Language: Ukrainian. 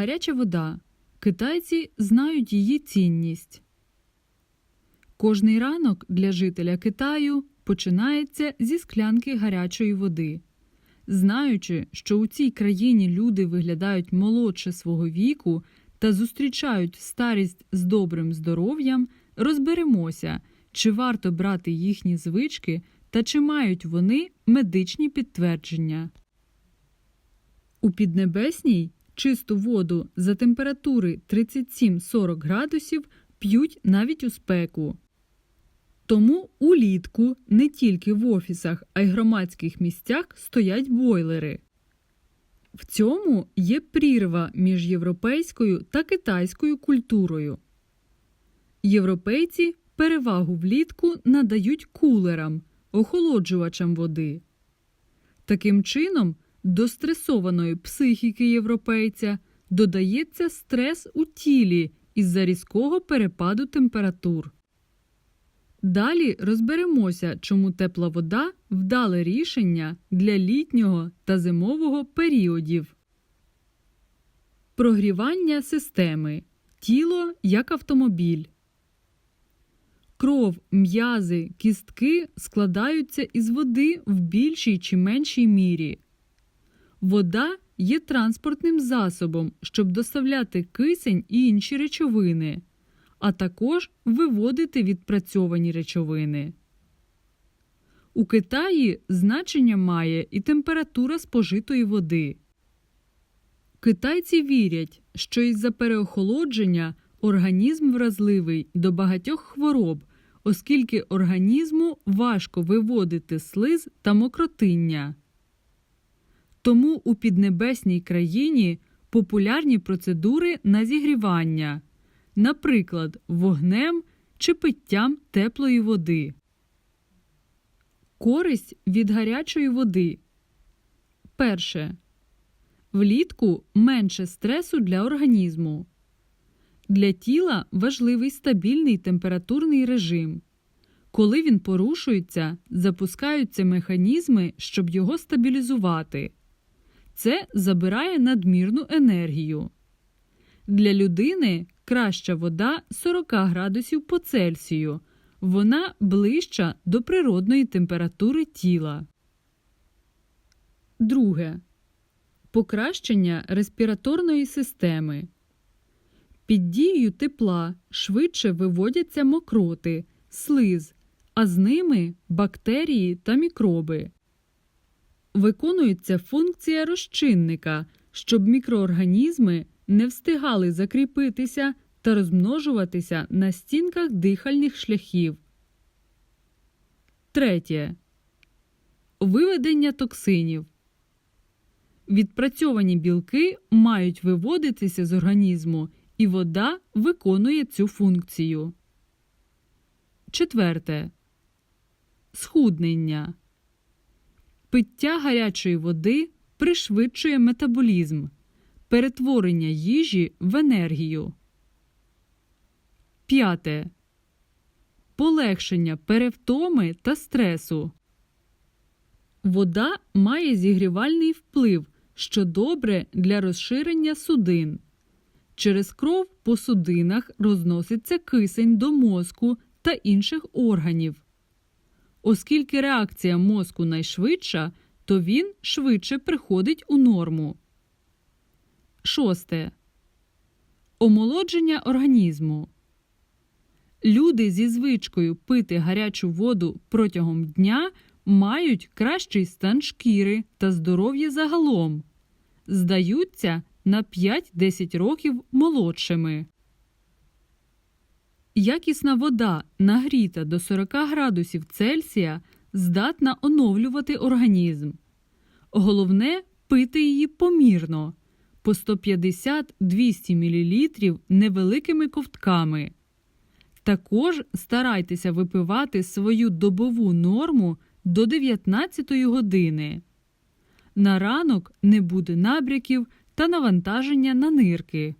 Гаряча вода. Китайці знають її цінність. Кожний ранок для жителя Китаю починається зі склянки гарячої води. Знаючи, що у цій країні люди виглядають молодше свого віку та зустрічають старість з добрим здоров'ям, розберемося, чи варто брати їхні звички та чи мають вони медичні підтвердження. У Піднебесній чисту воду за температури 37-40 градусів п'ють навіть у спеку. Тому улітку не тільки в офісах, а й громадських місцях стоять бойлери. В цьому є прірва між європейською та китайською культурою. Європейці перевагу влітку надають кулерам, охолоджувачам води. Таким чином, до стресованої психіки європейця додається стрес у тілі із-за різкого перепаду температур. Далі розберемося, чому тепла вода вдале рішення для літнього та зимового періодів. Прогрівання системи. Тіло як автомобіль. Кров, м'язи, кістки складаються із води в більшій чи меншій мірі. Вода є транспортним засобом, щоб доставляти кисень і інші речовини, а також виводити відпрацьовані речовини. У Китаї значення має і температура спожитої води. Китайці вірять, що із-за переохолодження організм вразливий до багатьох хвороб, оскільки організму важко виводити слиз та мокротиння. Тому у піднебесній країні популярні процедури на зігрівання, наприклад, вогнем чи питтям теплої води. Користь від гарячої води. Перше. Влітку менше стресу для організму. Для тіла важливий стабільний температурний режим. Коли він порушується, запускаються механізми, щоб його стабілізувати. Це забирає надмірну енергію. Для людини краща вода 40 градусів по Цельсію. Вона ближча до природної температури тіла. Друге. Покращення респіраторної системи. Під дією тепла швидше виводяться мокроти, слиз, а з ними бактерії та мікроби. Виконується функція розчинника, щоб мікроорганізми не встигали закріпитися та розмножуватися на стінках дихальних шляхів. Третє. Виведення токсинів. Відпрацьовані білки мають виводитися з організму, і вода виконує цю функцію. Четверте. Схуднення. Пиття гарячої води пришвидшує метаболізм, перетворення їжі в енергію. П'яте. Полегшення перевтоми та стресу. Вода має зігрівальний вплив, що добре для розширення судин. Через кров по судинах розноситься кисень до мозку та інших органів. Оскільки реакція мозку найшвидша, то він швидше приходить у норму. Шосте. Омолодження організму. Люди зі звичкою пити гарячу воду протягом дня мають кращий стан шкіри та здоров'я загалом. Здаються на 5-10 років молодшими. Якісна вода, нагріта до 40 градусів Цельсія, здатна оновлювати організм. Головне пити її помірно по 150-200 мл невеликими ковтками. Також старайтеся випивати свою добову норму до 19 години. На ранок не буде набряків та навантаження на нирки.